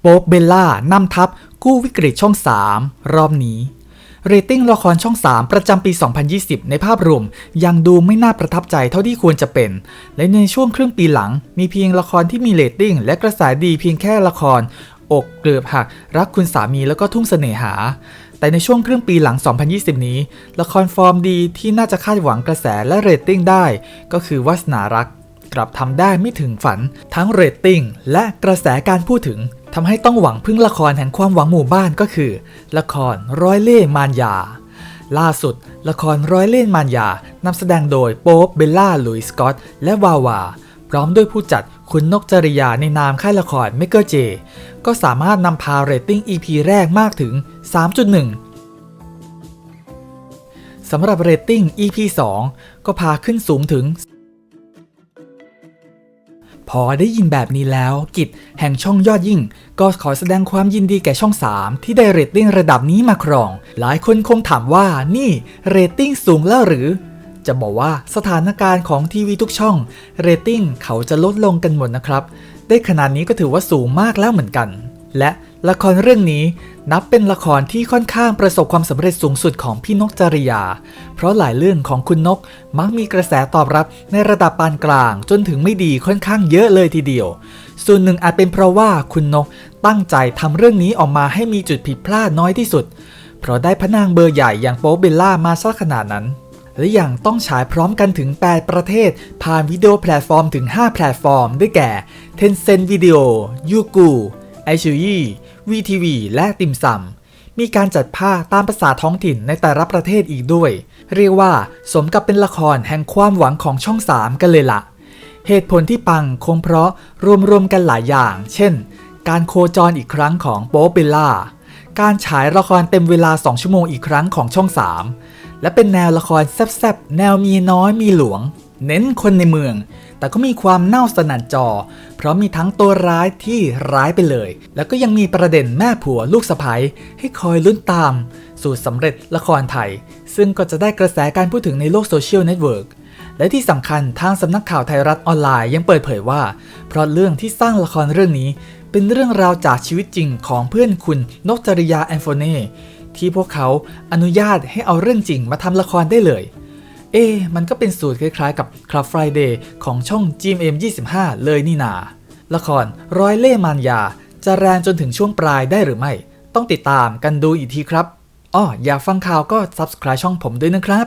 โป๊บเบลล่านำทัพกู้วิกฤตช่อง 3 รอบนี้เรตติ้งละครช่อง 3 ประจำปี 2020 ในภาพรวม ยังดูไม่น่าประทับใจเท่าที่ควรจะเป็น และในช่วงครึ่งปีหลัง มีเพียงละครที่มีเรตติ้งและกระแสดีเพียงแค่ละคร อกเกลือบหัก รักคุณสามีแล้วก็ทุ่งเสน่หา แต่ในช่วงครึ่งปีหลัง 2020 นี้ ละครฟอร์มดีที่น่าจะคาดหวังกระแสและเรตติ้งได้ ก็คือวาสนารัก กลับทำได้ไม่ถึงฝัน ทั้งเรตติ้งและกระแสการพูดถึง ทำให้ต้องหวังพึ่งละครแห่งความหวังหมู่บ้านก็คือ ละครร้อยเล่ห์มารยา ล่าสุด ละครร้อยเล่ห์มารยานำแสดงโดยโป๊บเบลล่าลุยสกอตและวาวา พร้อมด้วยผู้จัดคุณนกจริยาในนามค่ายละครเมเกอร์เจ ก็สามารถนำพาเรตติ้ง EP แรกมากถึง 3.1สำหรับเรตติ้ง EP 2 ก็พาขึ้นสูงถึง พอได้ยินแบบนี้แล้ว กิจแห่งช่องยอดยิ่ง ก็ขอแสดงความยินดีแก่ช่อง 3 ที่ได้เรตติ้งระดับนี้มาครอง หลายคนคงถามว่านี่เรตติ้งสูงแล้วหรือ จะบอกว่าสถานการณ์ของทีวีทุกช่อง เรตติ้งเขาจะลดลงกันหมดนะครับ ได้ขนาดนี้ก็ถือว่าสูงมากแล้วเหมือนกัน และ ละครเรื่องนี้นับเป็นละครที่ค่อนข้างประสบความสำเร็จสูงสุดของพี่นกจริยา เพราะหลายเรื่องของคุณนกมักมีกระแสตอบรับในระดับปานกลางจนถึงไม่ดีค่อนข้างเยอะเลยทีเดียว ส่วนหนึ่งอาจเป็นเพราะว่าคุณนกตั้งใจทำเรื่องนี้ออกมาให้มีจุดผิดพลาดน้อยที่สุด เพราะได้พระนางเบอร์ใหญ่อย่างโป๊เบลล่ามาซะขนาดนั้น และอย่างต้องฉายพร้อมกันถึง 8 ประเทศ ผ่านวิดีโอแพลตฟอร์มถึง 5 แพลตฟอร์ม ได้แก่ Tencent Video Youku ไอชูยี่ VTV และติมซำมีการจัดผ้าตามภาษาท้องถิ่นในแต่ละประเทศอีกด้วย เรียกว่าสมกับเป็นละครแห่งความหวังของช่อง3กันเลยละ่ะ เหตุผลที่ปังคงเพราะรวมๆกันหลายอย่าง เช่น การโคจรอีกครั้งของโป๊เบลล่า การฉายละครเต็มเวลา 2 ชั่วโมงอีกครั้งของช่อง 3 และเป็นแนวละครแซ่บๆแนวมีน้อยมีหลวง เน้นคนในเมือง แต่ก็มีความเน่าสนั่นจอ เพราะมีทั้งตัวร้ายที่ร้ายไปเลย แล้วก็ยังมีประเด็นแม่ผัวลูกสะใภ้ให้คอยลุ้นตาม สูตรสำเร็จละครไทย ซึ่งก็จะได้กระแสการพูดถึงในโลกโซเชียลเน็ตเวิร์กและที่สำคัญทางสำนักข่าวไทยรัฐออนไลน์ยังเปิดเผยว่า เพราะเรื่องที่สร้างละครเรื่องนี้ เป็นเรื่องราวจากชีวิตจริงของเพื่อนคุณนกจริยาแอนโฟเน่ที่พวกเขาอนุญาตให้เอาเรื่องจริงมาทำละครได้เลย เอ๊มันก็เป็นสูตรคล้ายๆกับ Club Friday ของช่อง GMM 25 เลยนี่นา ละครร้อยเล่มานยา จะแรงจนถึงช่วงปลายได้หรือไม่ ต้องติดตามกันดูอีกทีครับอ้ออยากฟังข่าวก็ Subscribe ช่องผมด้วยนะครับ